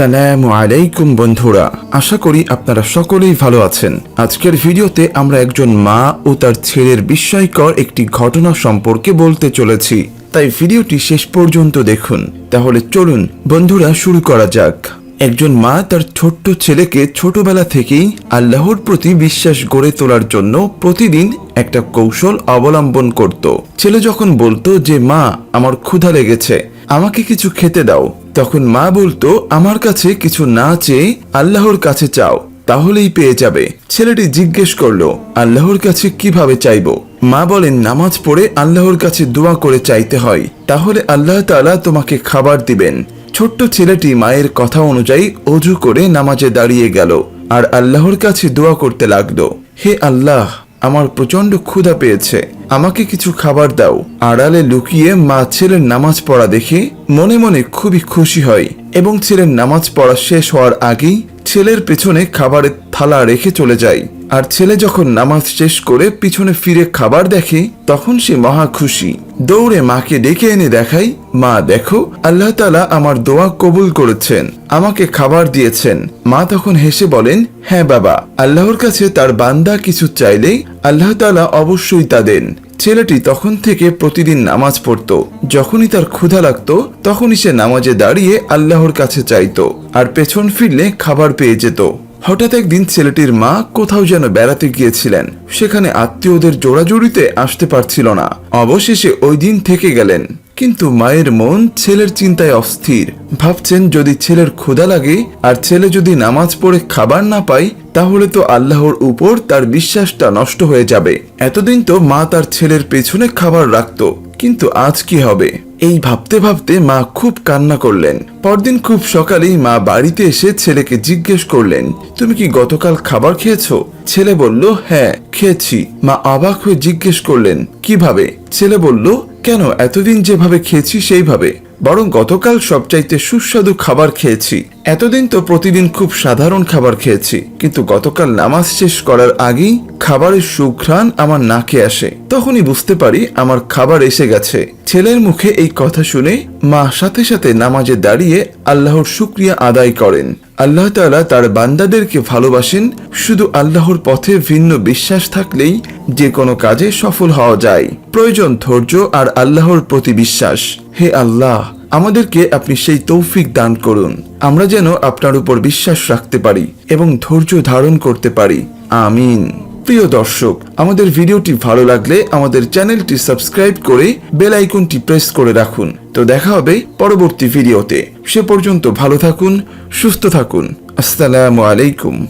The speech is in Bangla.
আসসালামু আলাইকুম, বন্ধুরা। আশা করি আপনারা সকলেই ভালো আছেন। আজকের ভিডিওতে আমরা একজন মা ও তার ছেলের বিস্ময়কর একটি ঘটনা সম্পর্কে বলতে চলেছি। তাই ভিডিওটি শেষ পর্যন্ত দেখুন। তাহলে চলুন, বন্ধুরা, শুরু করা যাক। একজন মা তার ছোট্ট ছেলেকে ছোটবেলা থেকেই আল্লাহর প্রতি বিশ্বাস গড়ে তোলার জন্য প্রতিদিন একটা কৌশল অবলম্বন করত। ছেলে যখন বলতো যে, মা, আমার ক্ষুধা লেগেছে, আমাকে কিছু খেতে দাও। তখন মা বলতো, আমার কাছে কিছু না চেয়ে আল্লাহর কাছে চাও, তাহলেই পেয়ে যাবে। ছেলেটি জিজ্ঞেস করল, আল্লাহর কাছে কীভাবে চাইব? মা বলেন, নামাজ পড়ে আল্লাহর কাছে দোয়া করে চাইতে হয়, তাহলে আল্লাহ তাআলা তোমাকে খাবার দিবেন। ছোট্ট ছেলেটি মায়ের কথা অনুযায়ী অজু করে নামাজে দাঁড়িয়ে গেল, আর আল্লাহর কাছে দোয়া করতে লাগল, হে আল্লাহ আমার প্রচণ্ড ক্ষুধা পেয়েছে। আমাকে কিছু খাবার দাও। আড়ালে লুকিয়ে মা ছেলের নামাজ পড়া দেখে মনে মনে খুবই খুশি হয় এবং ছেলের নামাজ পড়া শেষ হওয়ার আগেই ছেলের পেছনে খাবারের থালা রেখে চলে যায়। আর ছেলে যখন নামাজ শেষ করে পিছনে ফিরে খাবার দেখে, তখন সে মহা খুশি। দৌড়ে মাকে ডেকে এনে দেখাই, মা, দেখো, আল্লাহ তালা আমার দোয়া কবুল করেছেন, আমাকে খাবার দিয়েছেন। মা তখন হেসে বলেন হ্যাঁ বাবা, আল্লাহর কাছে তার বান্দা কিছু চাইলেই আল্লাহ তালা অবশ্যই তা দেন। ছেলেটি তখন থেকে প্রতিদিন নামাজ পড়ত। যখনই তার ক্ষুধা লাগত, তখনই সে নামাজে দাঁড়িয়ে আল্লাহর কাছে চাইত, আর পেছন ফিরলে খাবার পেয়ে যেত। হঠাৎ একদিন ছেলেটির মা কোথাও যেন বেড়াতে গিয়েছিলেন। সেখানে আত্মীয়দের জোড়াজুড়িতে আসতে পারছিল না। অবশেষে ওই দিন থেকে গেলেন। কিন্তু মায়ের মন ছেলের চিন্তায় অস্থির। ভাবছেন যদি ছেলের ক্ষুধা লাগে আর ছেলে যদি নামাজ পড়ে খাবার না পায়, তাহলে তো আল্লাহর উপর তার বিশ্বাসটা নষ্ট হয়ে যাবে। এতদিন তো মা তার ছেলের পেছনে খাবার রাখত। কিন্তু আজ কি হবে? এই ভাবতে ভাবতে মা খুব কান্না করলেন। পরদিন খুব সকালেই মা বাড়িতে এসে ছেলেকে জিজ্ঞেস করলেন, তুমি কি গতকাল খাবার খেয়েছো? ছেলে বলল হ্যাঁ খেয়েছি। মা অবাক হয়ে জিজ্ঞেস করলেন, কীভাবে? ছেলে বলল, কেন? এতদিন যেভাবে খেয়েছি, সেইভাবে। বরং গতকাল সবচাইতে সুস্বাদু খাবার খেয়েছি। এতদিন তো প্রতিদিন খুব সাধারণ খাবার খেয়েছি, কিন্তু গতকাল নামাজ শেষ করার আগেই খাবারের সুঘ্রাণ আমার নাকে আসে। তখনই বুঝতে পারি আমার খাবার এসে গেছে। ছেলের মুখে এই কথা শুনে মা সাথে সাথে নামাজে দাঁড়িয়ে আল্লাহর শুক্রিয়া আদায় করেন। আল্লাহ তাআলা তার বান্দাদেরকে ভালোবাসেন, শুধু আল্লাহর পথে ভিন্ন বিশ্বাস থাকলেই যে কোনো কাজে সফল হওয়া যায়। প্রয়োজন ধৈর্য আর আল্লাহর প্রতি বিশ্বাস। হে আল্লাহ, আমাদেরকে আপনি সেই তৌফিক দান করুন। আমরা যেন আপনার উপর বিশ্বাস রাখতে পারি এবং ধৈর্য ধারণ করতে পারি। আমিন। প্রিয় দর্শক, আমাদের ভিডিওটি ভালো লাগলে আমাদের চ্যানেলটি সাবস্ক্রাইব করে বেল আইকনটি প্রেস করে রাখুন। তো দেখা হবে পরবর্তী ভিডিওতে। সে পর্যন্ত ভালো থাকুন, সুস্থ থাকুন। আসসালামু আলাইকুম।